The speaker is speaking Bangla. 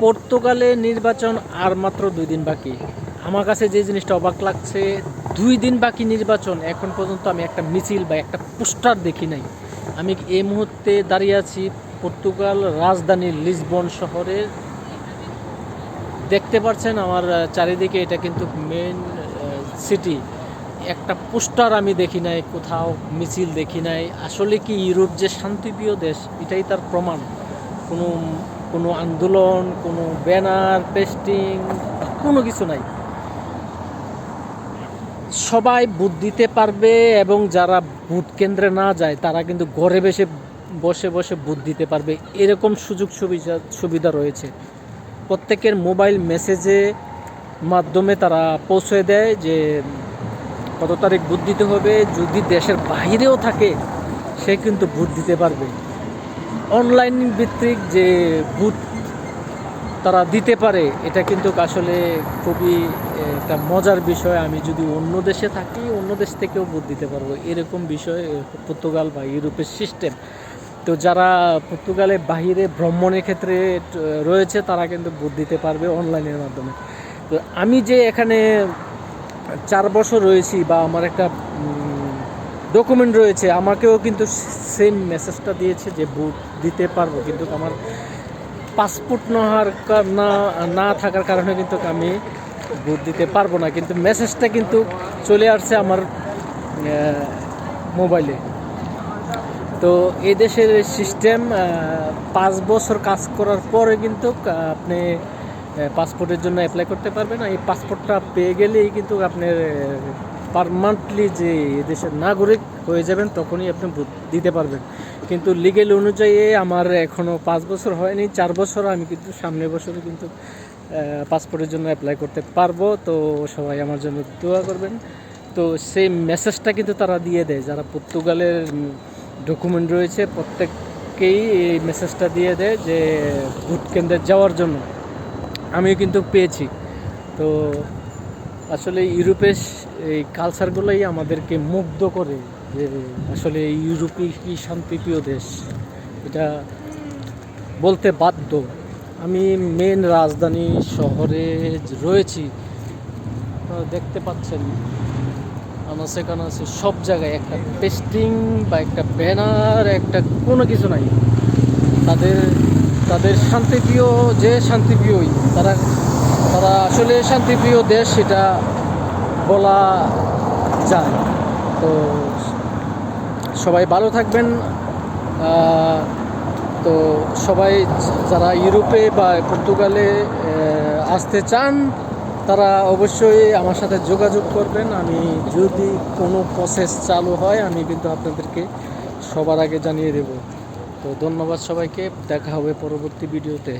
পর্তুগালে নির্বাচন আর মাত্র দুই দিন বাকি। আমার কাছে যে জিনিসটা অবাক লাগছে, দুই দিন বাকি নির্বাচন, এখন পর্যন্ত আমি একটা মিছিল বা একটা পোস্টার দেখি নাই। আমি এই মুহূর্তে দাঁড়িয়ে আছি পর্তুগাল রাজধানী লিসবন শহরের দেখতে পাচ্ছেন আমার চারিদিকে এটা কিন্তু মেন সিটি একটা পোস্টার আমি দেখি নাই, কোথাও মিছিল দেখি নাই। আসলে কি ইউরোপ যে শান্তিপ্রিয় দেশ, এটাই তার প্রমাণ। কোনো কোনো আন্দোলন, কোনো ব্যানার, পেস্টিং, কোনো কিছু নাই। সবাই ভোট দিতে পারবে এবং যারা ভোট কেন্দ্রে না যায়, তারা কিন্তু ঘরে বসে বসে বসে ভোট দিতে পারবে। এরকম সুযোগ সুবিধা সুবিধা রয়েছে। প্রত্যেকের মোবাইল মেসেজে মাধ্যমে তারা পৌঁছে দেয় যে কত তারিখ ভোট দিতে হবে। যদি দেশের বাইরেও থাকে, সে কিন্তু ভোট দিতে পারবে। অনলাইন ভিত্তিক যে বুথ তারা দিতে পারে, এটা কিন্তু আসলে খুবই একটা মজার বিষয়। আমি যদি অন্য দেশে থাকি, অন্য দেশ থেকেও ভোট দিতে পারব। এরকম বিষয় পর্তুগাল বা ইউরোপের সিস্টেম তো যারা পর্তুগালে বাহিরে ভ্রমণের ক্ষেত্রে রয়েছে, তারা কিন্তু ভোট দিতে পারবে অনলাইনের মাধ্যমে। তো আমি যে এখানে চার বছর রয়েছি বা আমার একটা ডকুমেন্ট রয়েছে, আমাকেও কিন্তু সেম মেসেজটা দিয়েছে যে বুট দিতে পারব, কিন্তু আমার পাসপোর্ট না কা- না না থাকার কারণে কিন্তু আমি বুট দিতে পারব না। কিন্তু মেসেজটা কিন্তু চলে আসছে আমার মোবাইলে তো এই দেশের সিস্টেম পাঁচ বছর কাজ করার পরে কিন্তু আপনি পাসপোর্টের জন্য অ্যাপ্লাই করতে পারবেন এই পাসপোর্টটা পেয়ে গেলেই কিন্তু আপনার পারমানেন্টলি যে দেশের নাগরিক হয়ে যাবেন, তখনই আপনি দিতে পারবেন। কিন্তু লিগেল অনুযায়ী আমার এখনও পাঁচ বছর হয়নি, চার বছর আমি কিন্তু সামনের বছরে কিন্তু পাসপোর্টের জন্য অ্যাপ্লাই করতে পারব। তো সবাই আমার জন্য দোয়া করবেন। তো সেই মেসেজটা কিন্তু তারা দিয়ে দেয়। যারা পর্তুগালের ডকুমেন্ট রয়েছে, প্রত্যেককেই এই মেসেজটা দিয়ে দেয় যে ভোট কেন্দ্রে যাওয়ার জন্য। আমিও কিন্তু পেয়েছি। তো আসলে ইউরোপের এই কালচারগুলোই আমাদেরকে মুগ্ধ করে যে আসলে ইউরোপই কি শান্তিপ্রিয় দেশ। এটা বলতে বাধ্য। আমি মেন রাজধানী শহরে রয়েছি। দেখতে পাচ্ছেন, আনাচে কানাচে সব জায়গায় একটা পেস্টিং বা একটা ব্যানার একটা কোনো কিছু নাই। তাদের তাদের শান্তিপ্রিয় যে শান্তিপ্রিয়ই, তারা তারা আসলে শান্তিপ্রিয় দেশ, সেটা বলা যায়। তো সবাই ভালো থাকবেন। তো সবাই যারা ইউরোপে বা পর্তুগালে আসতে চান, তারা অবশ্যই আমার সাথে যোগাযোগ করবেন। আমি যদি কোনো প্রসেস চালু হয়, আমি কিন্তু আপনাদেরকে সবার আগে জানিয়ে দেব। তো ধন্যবাদ সবাইকে। দেখা হবে পরবর্তী ভিডিওতে।